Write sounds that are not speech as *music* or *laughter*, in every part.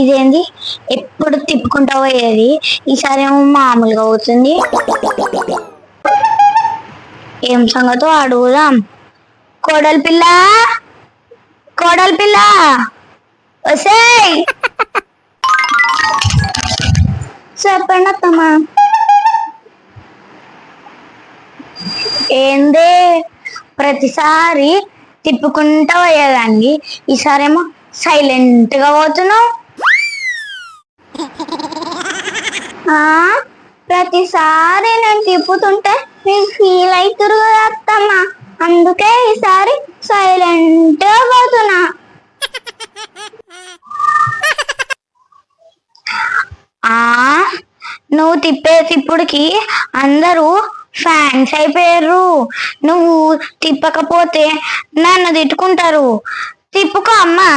ఇదేంది? ఎప్పుడు తిప్పుకుంటా పోయేది ఈసారి ఏమో మామూలుగా అవుతుంది. ఏం సంగతో అడుగుదాం. కోడలి పిల్ల? కోడలి పిల్ల? వసే చెప్పండి అత్తమ్మా. ఏందే? ప్రతిసారి తిప్పుకుంటా పోయేదాన్ని. ఈసారేమో సైలెంట్గా పోతున్నావు ఆ, ప్రతిసారి నేను తిప్పుతుంటే మీరు ఫీల్ అవుతురు కదా అత్తమ్మ. అందుకే ఈసారి సైలెంట్ పోతున్నా. ఆ నువ్వు తిప్పే తిప్పుడికి అందరూ ఫ్యాన్స్ అయిపోయారు నువ్వు తిప్పకపోతే నన్ను తిట్టుకుంటారు. తిప్పుకో అమ్మా.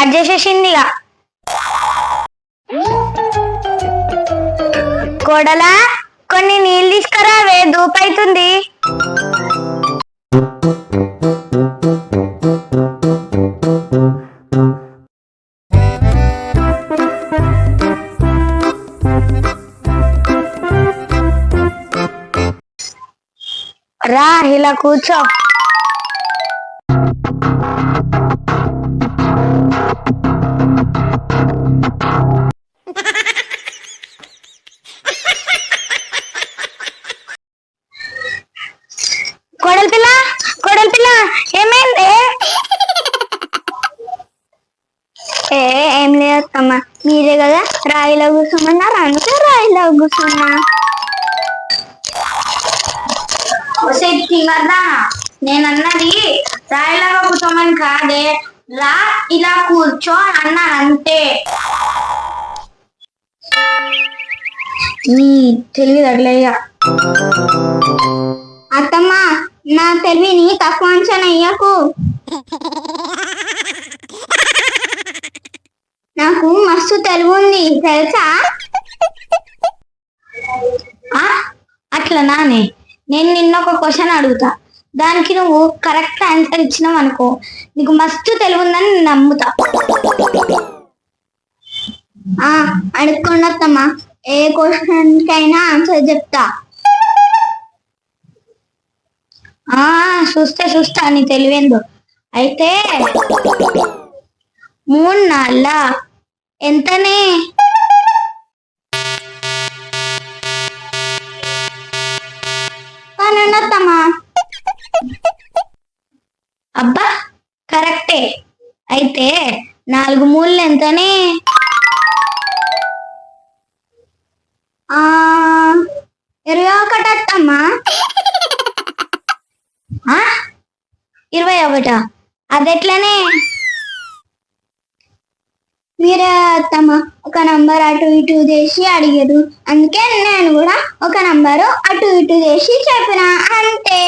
స్టార్ట్ చేసేసింది ఇక. కోడలా కొన్ని నీళ్ళు తీసుకురావే దూపైతుంది రా ఇలా కూర్చో. మీరే కదా రాయిలో కూర్చోమన్నారు అందుకే రాయిలో కూర్చున్నా కదా నేను అన్నది రాయిలాగా కూర్చోమని కాదే. రా ఇలా కూర్చో అని అన్నాను అంతే నీ తెలివి తగలయ్యా అత్తమ్మ నా తెలివిని తక్కువ అంచనా అయ్యకు నాకు మస్తు తెలివి ఉంది తెలుసా? ఆ అట్లా నానే. నేను నిన్న ఒక క్వశ్చన్ అడుగుతా. దానికి నువ్వు కరెక్ట్ ఆన్సర్ ఇచ్చినావు అనుకో. నీకు మస్తు తెలివి ఉందని నేను నమ్ముతా. ఆ అడుక్కోండి ఏ క్వశ్చన్ కైనా ఆన్సర్ చెప్తా. ఆ చూస్తే చూస్తా నీ తెలివేందో. అయితే మూడు నాళ్ళ ఎంతనే? పన్నెండత్తమ్మా అబ్బా కరెక్టే. అయితే నాలుగు మూలలు ఎంతనే? ఆ ఇరవై ఒకటత్తమ్మా ఆ? ఇరవై ఒకటా? అదెట్లనే? అత్తమ్మ ఒక నంబర్ అటు ఇటు చేసి అడిగారు అందుకే నేను కూడా ఒక నంబరు అటు ఇటు చేసి చెప్పిన అంతే.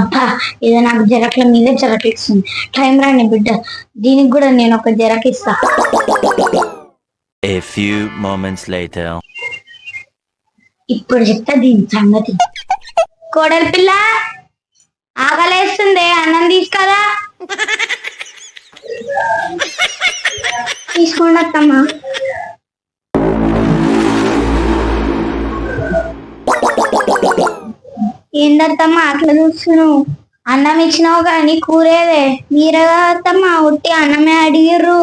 అబ్బా ఇది నాకు జరకల మీద జరకలు ఇస్తుంది టైం రాని బిడ్డ దీనికి కూడా నేను ఒక జరక ఇస్తా. A few moments later. ఇప్పుడు చెప్తా దీని సంగతి. కోడలి పిల్ల ఆకలేస్తుంది అన్నం తీసుకదా *laughs* తీసుకోండి అత్తమ్మా ఏందత్తమ్మా అట్లా చూస్తున్నావు? అన్నం ఇచ్చినావు కానీ కూరేదే మీరే అత్తమ్మా ఉట్టి అన్నమే అడిగిర్రు.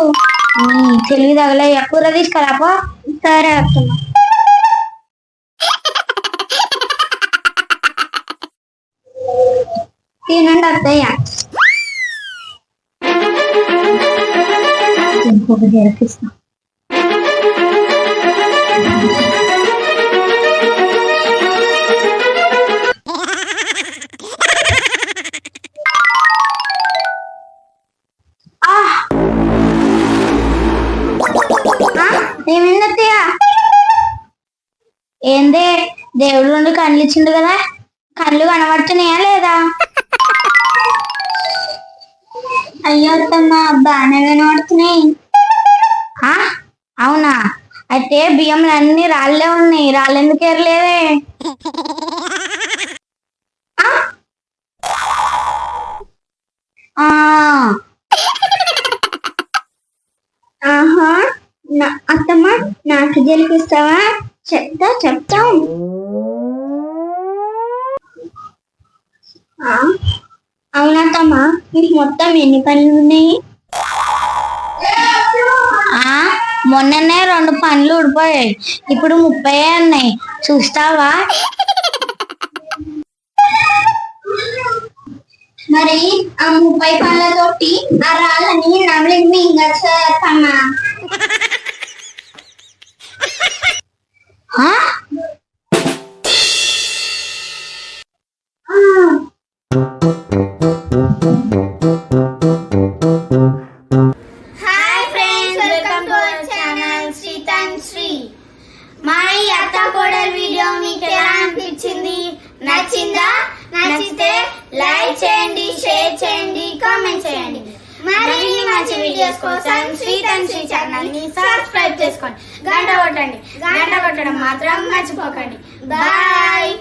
తెలివి తగలయ్యా కూర తీసుకురాపో సరే అత్తమ్మ తినండి అత్తయ్య. ఇంకొక జరిపిస్తా ఏందే? దేవుడు రెండు కళ్ళు ఇచ్చిండు కదా? కళ్ళు కనబడుతున్నాయా లేదా? అయ్యో అత్తమ్మ బాగానే కనబడుతున్నాయి ఆ, అవునా? అయితే బియ్యం అన్ని రాళ్ళే ఉన్నాయి. రాళ్ళు ఎందుకు ఆ? ఆహా. అత్తమ్మ నాకు గెలిపిస్తావా చెప్తా చెప్తాం ఆ, అవునత్తమ్మ నీకు మొత్తం ఎన్ని పనులు ఉన్నాయి ఆ మొన్ననే రెండు పనులు ఊడిపోయాయి ఇప్పుడు ముప్పై ఉన్నాయి చూస్తావా? మరి ఆ ముప్పై పనులతోటి ఆ రాళ్ళని నమిలి మింగచ్చమ్మా తమ్మా అత్త కోడల్ వీడియో మీకు ఎలా అనిపించింది? నచ్చిందా? నచ్చితే లైక్ చేయండి షేర్ చేయండి కామెంట్ చేయండి. మరిన్ని మంచి వీడియోస్ కోసం శ్రీత్ అండ్ శ్రీ ఛానల్ని సబ్స్క్రైబ్ చేసుకోండి. గంట కొట్టండి. గంట కొట్టడం మాత్రం మర్చిపోకండి. బాయ్!